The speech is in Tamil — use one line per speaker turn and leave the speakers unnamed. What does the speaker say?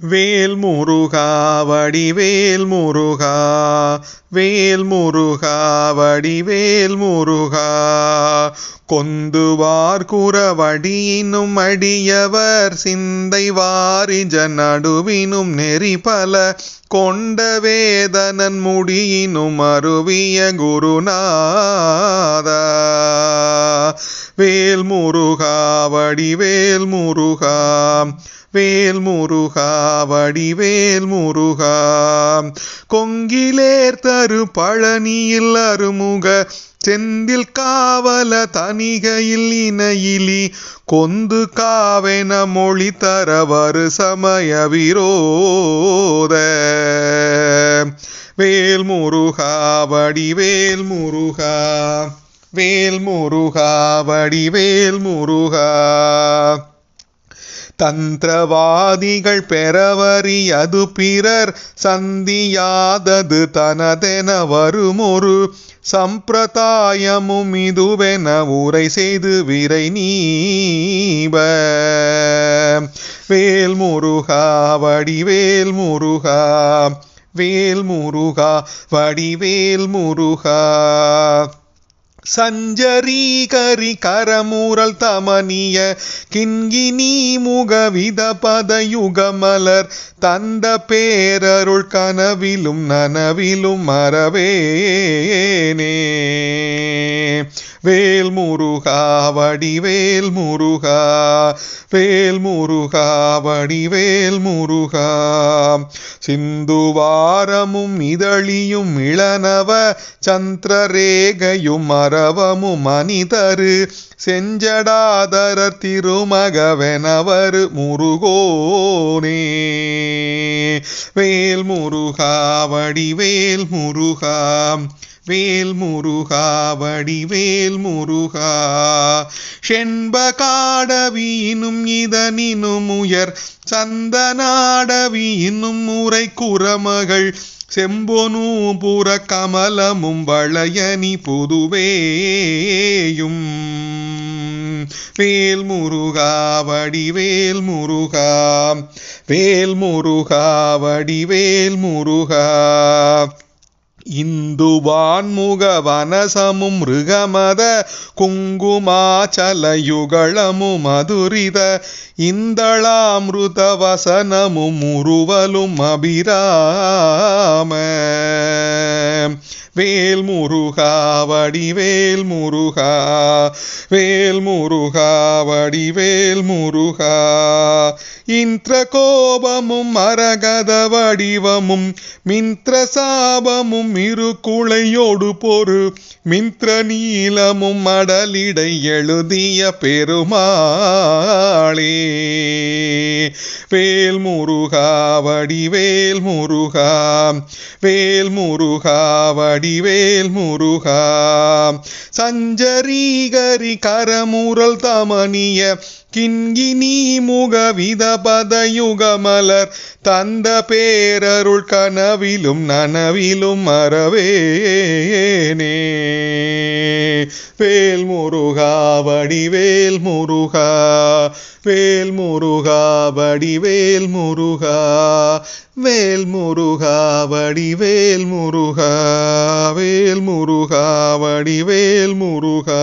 வேல் முருகா வடிவேல் முருகா வேல் முருகா வடிவேல் முருகா கொந்துவார் குறவடியினும் அடியவர் சிந்தை வாரிஜ நடுவினும் நெறி பல. கொண்ட வேதனன் முடியினும் அருவிய குருநாத. வேல் முருகா வடிவேல் முருகா வேல் முருகா வடிவேல் முருகா. கொங்கிலேர் தரு பழனியில் அருமுக செந்தில் காவல தனிகையில் இணையிலி கொந்து காவென மொழி தரவரு சமய விரோத. வேல் முருகா வடிவேல் முருகா. வேல் முருகா வடிவேல் முருகா. தந்திரவாதிகள் பெறவறியது பிறர் சந்தியாதது தனதென வருமொரு சம்பிரதாயமும் இதுவென உரை செய்து விரை நீப வேல் முருகா வடிவேல் முருகா வேல் முருகா வடிவேல் முருகா சஞ்சரீகரி கரமூரல் தமனிய கிண்கினி முகவித பதயுகமலர் தந்த பேரருள் கனவிலும் நனவிலும் மறவேனே. வேல் முருகா வடிவேல் முருகா வேல் முருகா வடிவேல் முருகா சிந்துவாரமும் இதழியும் இளனவ சந்திரரேகையும் மரவமும் மனிதரு செஞ்சடாதர திருமகவெனவர் முருகோனே. வேல் முருகா வடிவேல் முருகா வேல் முருகா வடிவேல் முருகா செண்ப காடவியினும் இதனினும் உயர் சந்தனாடவியினும் முறை குரமகள் செம்பொனூபுர கமலமும் வளையனி புதுவேயும். வேல் முருகா வடிவேல் முருகா வேல் முருகா வடிவேல் முருகா இந்துவான்முகவனசமும் ருகமத குங்குமாச்சலயுகளமு மதுரித இந்தளாமிருத வசனமும் உருவலும் அபிராம. வேல் முருகா வடிவேல் முருகா வேல் முருகா வடிவேல் முருகா இந்திர கோபமும் மரகத வடிவமும் மிந்திர சாபமும் இரு குளையோடு பொறு மிந்திர நீளமும் மடலிடை எழுதிய பெருமாளே. வேல் முருகா வடிவேல் முருகா வேல் முருகா வடிவேல் முருகா சஞ்சரீகரி கரமுரல் தமனிய கிண்கினி முகவித பதயுகமலர் தந்த பேரருள் கனவிலும் நனவிலும் மறவேனே. வேல் முருகா வடிவேல் முருகா வேல் முருகா வடிவேல் முருகா வேல் முருகா வடிவேல் முருகா வேல் முருகா வடிவேல் முருகா